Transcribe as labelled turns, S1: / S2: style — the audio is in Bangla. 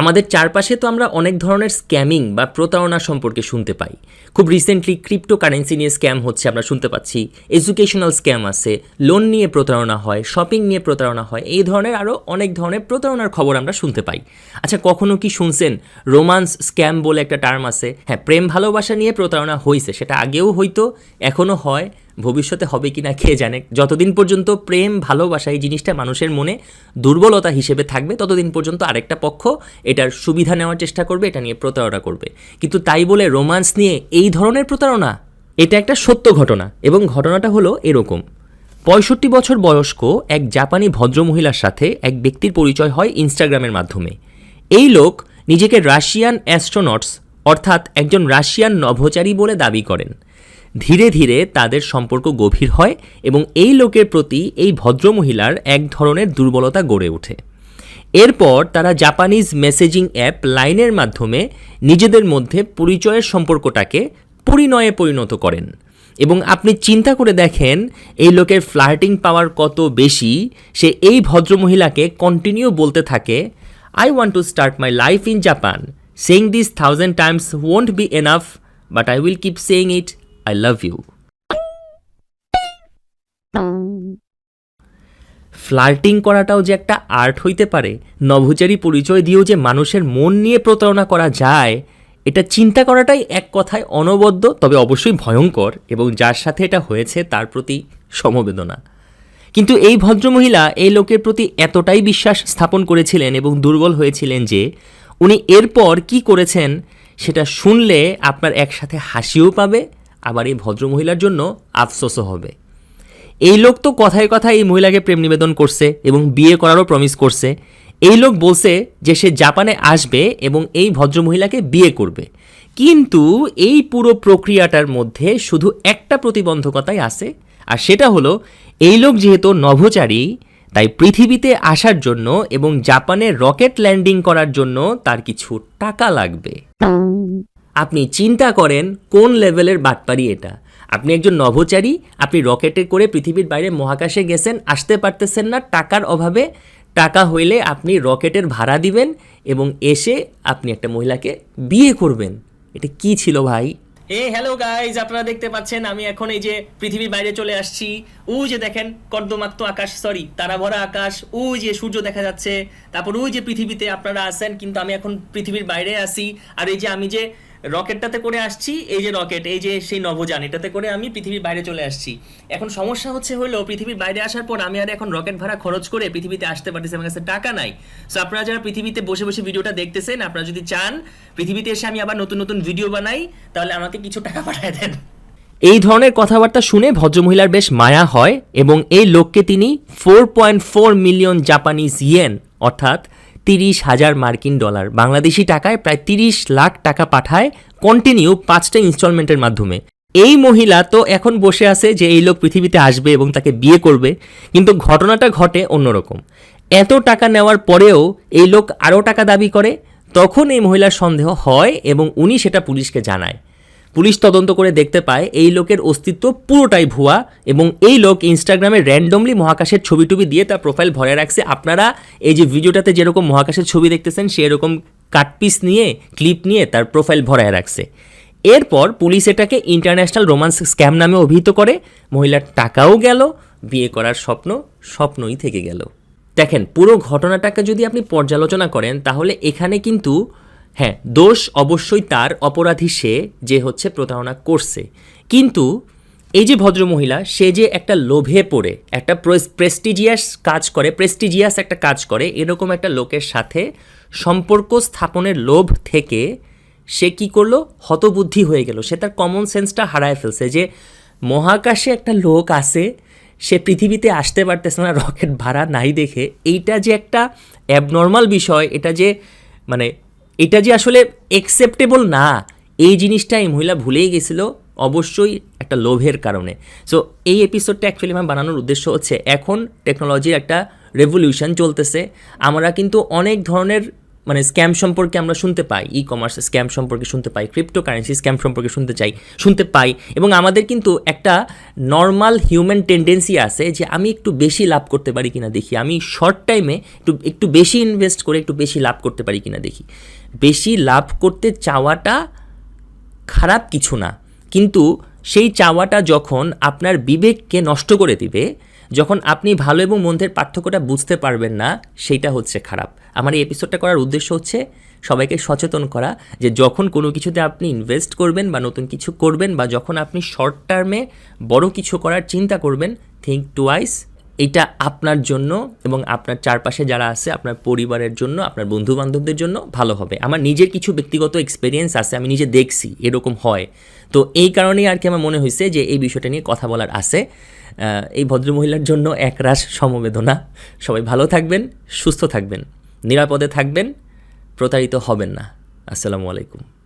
S1: আমাদের চারপাশে তো আমরা অনেক ধরনের স্ক্যামিং বা প্রতারণা সম্পর্কে শুনতে পাই। খুব রিসেন্টলি ক্রিপ্টো কারেন্সি নিয়ে স্ক্যাম হচ্ছে, আমরা শুনতে পাচ্ছি। এডুকেশনাল স্ক্যাম আছে লোন নিয়ে প্রতারণা হয় শপিং নিয়ে প্রতারণা হয়, এই ধরনের আরও অনেক ধরনের প্রতারণার খবর আমরা শুনতে পাই। আচ্ছা কখনো কি শুনছেন রোমান্স স্ক্যাম বলে একটা টার্ম আছে? হ্যাঁ প্রেম ভালোবাসা নিয়ে প্রতারণা হয়েছে সেটা আগেও হয়তো এখনও হয়। ভবিষ্যতে হবে কি না কে জানে। যতদিন পর্যন্ত প্রেম, ভালোবাসা এই জিনিসটা মানুষের মনে দুর্বলতা হিসেবে থাকবে, ততদিন পর্যন্ত আরেকটা পক্ষ এটার সুবিধা নেওয়ার চেষ্টা করবে, এটা নিয়ে প্রতারণা করবে। কিন্তু তাই বলে রোমান্স নিয়ে এই ধরনের প্রতারণা, এটা একটা সত্য ঘটনা এবং ঘটনাটা হলো এরকম। পঁয়ষট্টি বছর বয়স্ক এক জাপানি ভদ্রমহিলার সাথে এক ব্যক্তির পরিচয় হয় ইনস্টাগ্রামের মাধ্যমে। এই লোক নিজেকে রাশিয়ান অ্যাস্ট্রোনটস, অর্থাৎ একজন রাশিয়ান নভোচারী বলে দাবি করেন। ধীরে ধীরে তাদের সম্পর্ক গভীর হয় এবং এই লোকের প্রতি এই ভদ্রমহিলার এক ধরনের দুর্বলতা গড়ে ওঠে। এরপর তারা জাপানিজ মেসেজিং অ্যাপ লাইনের মাধ্যমে নিজেদের মধ্যে পরিচয়ের সম্পর্কটাকে পরিণয়ে পরিণত করেন এবং আপনি চিন্তা করে দেখেন এই লোকের ফ্লার্টিং পাওয়ার কত বেশি, সে এই ভদ্রমহিলাকে কন্টিনিউ বলতে থাকে I want to start my life in Japan saying this thousand times won't be enough but I will keep saying it I love you flirting করাটাও যে একটা আর্ট হইতে পারে, নভোচারী পরিচয় দিয়েও যে মানুষের মন নিয়ে প্রতারণা করা যায়, এটা চিন্তা করাটাই এক কথায় অনবদ্য, তবে অবশ্যই ভয়ঙ্কর, এবং যার সাথে এটা হয়েছে তার প্রতি সমবেদনা। কিন্তু এই ভদ্রমহিলা এই লোকের প্রতি এতটাই বিশ্বাস স্থাপন করেছিলেন এবং দুর্বল হয়েছিলেন যে, উনি এরপর কি করেছেন সেটা শুনলে আপনার একসাথে হাসিও পাবে আবার এই ভদ্রমহিলার জন্য আফসোসও হবে। এই লোক তো কথায় কথায় এই মহিলাকে প্রেম নিবেদন করছে এবং বিয়ে করারও প্রমিস করছে। এই লোক বলছে যে সে জাপানে আসবে এবং এই ভদ্রমহিলাকে বিয়ে করবে। কিন্তু এই পুরো প্রক্রিয়াটার মধ্যে শুধু একটা প্রতিবন্ধকতাই আছে, আর সেটা হলো এই লোক যেহেতু নভোচারী, তাই পৃথিবীতে আসার জন্য এবং জাপানে রকেট ল্যান্ডিং করার জন্য তার কিছু টাকা লাগবে। আপনি চিন্তা করেন কোন লেভেলের বাটপারি এটা। আপনি একজন নভোচারী, আপনি রকেটে করে পৃথিবীর বাইরে মহাকাশে গেছেন, আসতে পারতেছেন না, টাকার অভাবে। টাকা হইলে আপনি রকেটের ভাড়া দিবেন এবং এসে আপনি একটা মহিলাকে বিয়ে করবেন। এটা কি ছিল ভাই? এ হ্যালো গাইজ আপনারা দেখতে পাচ্ছেন, আমি এখন এই যে পৃথিবীর বাইরে চলে আসছি। ও যে দেখেন, কর্দমাক্ত আকাশ সরি তারা ভরা আকাশ ও যে সূর্য দেখা যাচ্ছে। তারপর ওই যে পৃথিবীতে আপনারা আছেন, কিন্তু আমি এখন পৃথিবীর বাইরে আসি আর এই যে আমি যে রকেটটাতে করে আসছি, এই যে রকেট এই যে সেই নবযান, এটাতে করে আমি পৃথিবীর বাইরে চলে আসছি। এখন সমস্যা হচ্ছে হলো, পৃথিবীর বাইরে আসার পর আমি আর এখন রকেট ভাড়া খরচ করে পৃথিবীতে আসতে পারতেছি আমার কাছে টাকা নাই। সো আপনারা যারা পৃথিবীতে বসে বসে ভিডিওটা দেখতেছেন, আপনারা যদি চান, পৃথিবীতে এসে আমি আবার নতুন নতুন ভিডিও বানাই, তাহলে আমাকে কিছু টাকা পাঠিয়ে দেন। এই ধরনের কথাবার্তা শুনে ভদ্রমহিলার বেশ মায়া হয় এবং এই লোককে তিনি four point four million Japanese yen অর্থাৎ তিরিশ হাজার মার্কিন ডলার। বাংলাদেশি টাকায় প্রায় তিরিশ লাখ টাকা পাঠায় কন্টিনিউ পাঁচটা ইনস্টলমেন্টের মাধ্যমে। এই মহিলা তো এখন বসে আছে যে এই লোক পৃথিবীতে আসবে এবং তাকে বিয়ে করবে, কিন্তু ঘটনাটা ঘটে অন্যরকম। এত টাকা নেওয়ার পরেও এই লোক আরও টাকা দাবি করে, তখন এই মহিলার সন্দেহ হয় এবং উনি সেটা পুলিশকে জানায়। পুলিশ তদন্ত করে দেখতে পায় এই লোকের অস্তিত্ব পুরোটাই ভুয়া এবং এই লোক ইনস্টাগ্রামে র্যান্ডমলি মহাকাশের ছবি টবি দিয়ে তার প্রোফাইল ভরে রাখছে। আপনারা এই যে ভিডিওটাতে যেরকম মহাকাশের ছবি দেখতেছেন, সেরকম কাটপিস নিয়ে ক্লিপ নিয়ে তার প্রোফাইল ভরায় রাখছে। এরপর পুলিশ এটাকে ইন্টারন্যাশনাল রোমান্স স্ক্যাম নামে অভিহিত করে। মহিলার টাকাও গেল, বিয়ে করার স্বপ্ন, স্বপ্নই থেকে গেল। দেখেন, পুরো ঘটনাটাকে যদি আপনি পর্যালোচনা করেন, তাহলে এখানে কিন্তু হ্যাঁ দোষ অবশ্যই তার অপরাধী সে যে হচ্ছে প্রতারণা করছে। কিন্তু এই যে ভদ্রমহিলা, সে যে একটা লোভে পড়ে, একটা প্রেস্টিজিয়াস কাজ করে, প্রেস্টিজিয়াস একটা কাজ করে, এরকম একটা লোকের সাথে সম্পর্ক স্থাপনের লোভ থেকে সে কি করল? হতবুদ্ধি হয়ে গেল। সে তার কমন সেন্সটা হারায় ফেলছে যে মহাকাশে একটা লোক আছে, সে পৃথিবীতে আসতে পারতেছে না, রকেট ভাড়া নাই দেখে। এইটা যে একটা অ্যাবনর্মাল বিষয়, এটা যে মানে এটা যে আসলে একসেপ্টেবল না, এই জিনিসটা এই মহিলা ভুলেই গেছিল অবশ্যই একটা লোভের কারণে। সো এই এপিসোডটা অ্যাকচুয়ালি আমার বানানোর উদ্দেশ্য হচ্ছে, এখন টেকনোলজির একটা রেভলিউশন চলতেছে। আমরা কিন্তু অনেক ধরনের মানে স্ক্যাম সম্পর্কে আমরা শুনতে পাই ই কমার্স স্ক্যাম সম্পর্কে শুনতে পাই ক্রিপ্টো কারেন্সি স্ক্যাম সম্পর্কে শুনতে চাই শুনতে পাই এবং আমাদের কিন্তু একটা নর্মাল হিউম্যান টেন্ডেন্সি আছে যে আমি একটু বেশি লাভ করতে পারি কিনা দেখি, আমি শর্ট টাইমে একটু একটু বেশি ইনভেস্ট করে একটু বেশি লাভ করতে পারি কিনা দেখি। বেশি লাভ করতে চাওয়াটা খারাপ কিছু না, কিন্তু সেই চাওয়াটা যখন আপনার বিবেককে নষ্ট করে দিবে, যখন আপনি ভালো এবং মন্দের পার্থক্যটা বুঝতে পারবেন না, সেইটা হচ্ছে খারাপ। আমার এই এপিসোডটা করার উদ্দেশ্য হচ্ছে সবাইকে সচেতন করা যে যখন কোনো কিছুতে আপনি ইনভেস্ট করবেন বা নতুন কিছু করবেন বা যখন আপনি শর্ট টার্মে বড় কিছু করার চিন্তা করবেন থিঙ্ক টুয়াইস এটা আপনার জন্য এবং আপনার চারপাশে যারা আছে, আপনার পরিবারের জন্য, আপনার বন্ধু বান্ধবদের জন্য ভালো হবে। আমার নিজের কিছু ব্যক্তিগত এক্সপিরিয়েন্স আছে, আমি নিজে দেখছি, এরকম হয়। তো এই কারণেই আর কি আমার মনে হয়েছে যে এই বিষয়টা নিয়ে কথা বলার আছে। এই ভদ্রমহিলার জন্য একরাশ সমবেদনা। সবাই ভালো থাকবেন, সুস্থ থাকবেন। নিরাপদে থাকবেন প্রতারিত হবেন না। আসসালামু আলাইকুম।